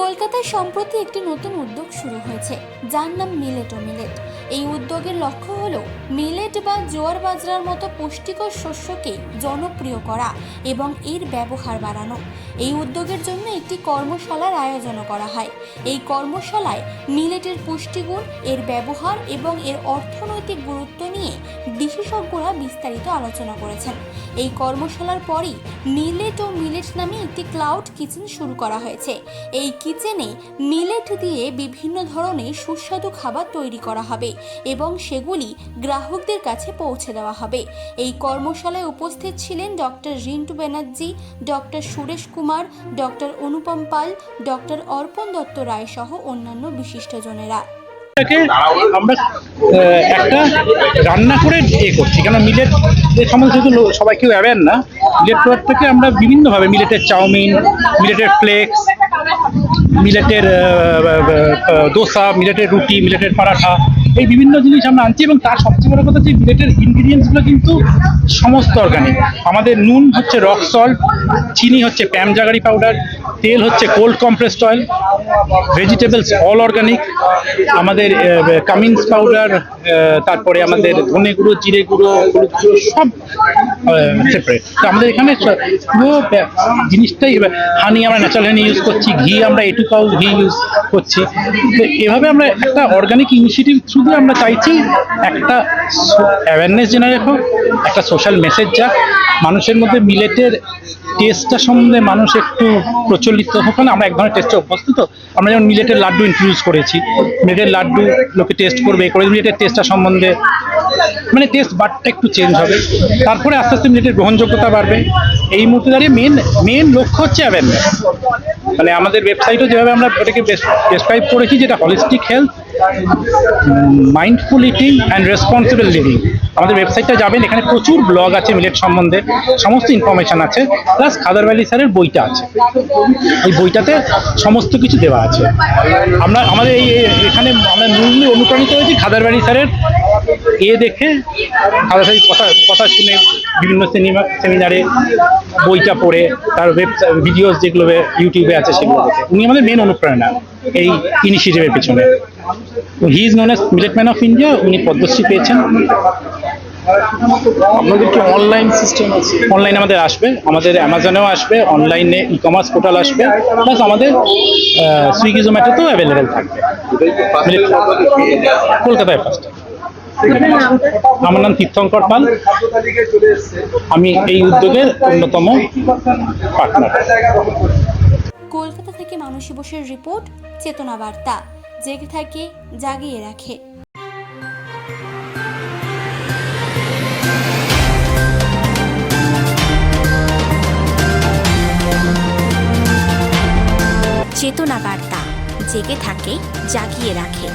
কলকাতায় সম্প্রতি একটি নতুন উদ্যোগ শুরু হয়েছে, যার নাম মিলেট ও মিলেট এই উদ্যোগের লক্ষ্য হল মিলেট বা জোয়ার বাজরার মতো পুষ্টিকর শস্যকে জনপ্রিয় করা এবং এর ব্যবহার বাড়ানো। এই উদ্যোগের জন্য একটি কর্মশালার আয়োজনও করা হয়। এই কর্মশালায় মিলেটের পুষ্টিগুণ, এর ব্যবহার এবং এর অর্থনৈতিক গুরুত্ব নিয়ে বিশেষজ্ঞরা বিস্তারিত আলোচনা করেছেন। এই কর্মশালার পরই মিলেট ও মিলেট নামে একটি ক্লাউড কিচেন শুরু করা হয়েছে। এই কিচেনে মিলেট দিয়ে বিভিন্ন ধরনের সুস্বাদু খাবার তৈরি করা হবে এবং সেগুলি গ্রাহকদের কাছে পৌঁছে দেওয়া হবে। এই কর্মশালায় উপস্থিত ছিলেন doctor Rintu Banerjee, doctor Suresh Kumar, doctor Anupam Pal, doctor Arpan Dutta Roy সহ অন্যান্য বিশিষ্টজনেরা আমরা একটা রান্না করে এ করছি কেন মিলেট সম্বন্ধে সবাই কেউ অ্যাওয়ার না, মিলেট থেকে আমরা বিভিন্নভাবে, মিলেটের চাউমিন, মিলেটের ফ্লেক্স মিলেটের দোসা, মিলেটের রুটি, মিলেটের পরাঠা, এই বিভিন্ন জিনিস আমরা আনছি এবং তার সবচেয়ে বড় কথা যে মিলেটের ইনগ্রিডিয়েন্টসগুলো কিন্তু সমস্ত অর্গানিক আমাদের নুন হচ্ছে রক সল্ট চিনি হচ্ছে প্যাম জাগারি পাউডার তেল হচ্ছে cold compressed oil vegetables all organic আমাদের কামিন্স পাউডার তারপরে আমাদের ধনে গুঁড়ো, জিরে গুঁড়ো, হলুদ গুঁড়ো, সব সেপারেট তো আমাদের এখানে পুরো জিনিসটাই হানি আমরা ন্যাচারাল হানি ইউজ করছি, ঘি আমরা এটু কাউ ঘি ইউজ করছি। তো এভাবে আমরা একটা অর্গানিক ইনিশিয়েটিভ থ্রু আমরা চাইছি, একটা অ্যাওয়ারনেস জেনারেট হোক একটা সোশ্যাল মেসেজ যাক মানুষের মধ্যে মিলেটের টেস্টটা সম্বন্ধে মানুষ একটু প্রচলিত হোক না আমরা এক ধরনের টেস্টে অভ্যস্ত, তো আমরা যেমন মিলেটের লাড্ডু ইন্ট্রোডিউস করেছি, মিলেটের লাড্ডু লোকে টেস্ট করবে করে মিলেটের টেস্টটা সম্বন্ধে মানে টেস্ট বাটটা একটু চেঞ্জ হবে। তারপরে আস্তে আস্তে মিলেটের গ্রহণযোগ্যতা বাড়বে। এই মুহূর্তে দাঁড়িয়ে মেন মেন লক্ষ্য হচ্ছে অ্যাওয়ারনেস মানে আমাদের ওয়েবসাইটও যেভাবে আমরা ওটাকে প্রেসক্রাইব করেছি, যেটা holistic health mindful eating and responsible living আমাদের ওয়েবসাইটটা যাবেন, এখানে প্রচুর ব্লগ আছে মিলেট সম্বন্ধে, সমস্ত ইনফরমেশন আছে প্লাস খাদার ভ্যালি স্যারের বইটা আছে। এই বইটাতে সমস্ত কিছু দেওয়া আছে। আমরা, আমাদের এই এখানে আমরা মূললি অনুপ্রাণিত হয়েছি খাদার ভ্যালি স্যারের এ দেখে কথা কথা শুনে বিভিন্ন সিনেমা সেমিনারে বইটা পড়ে তার ওয়েব ভিডিওস যেগুলো ইউটিউবে আছে সেগুলো দেখে। উনি আমাদের মেন অনুপ্রেরণা এই ইনিশিয়েটিভের পেছনে। He is known as millet man of India উনি পদ্মশ্রী পেয়েছেন। আপনাদের কি অনলাইন সিস্টেম আছে? অনলাইন আমাদের আসবে আমাদের অ্যামাজনেও আসবে অনলাইনে ই কমার্স পোর্টাল আসবে প্লাস আমাদের সুইগি জোম্যাটোতেও অ্যাভেলেবেল থাকবে। কলকাতায় ফার্স্ট আমার নাম তীর্থঙ্কর পাল। আমি এই উদ্যোগের অন্যতম পার্টনার কলকাতা থেকে মানসী বোসের রিপোর্ট চেতনা বার্তা। জেগে থাকে জাগিয়ে রাখে। চেতনা বার্তা। জেগে থাকে জাগিয়ে রাখে।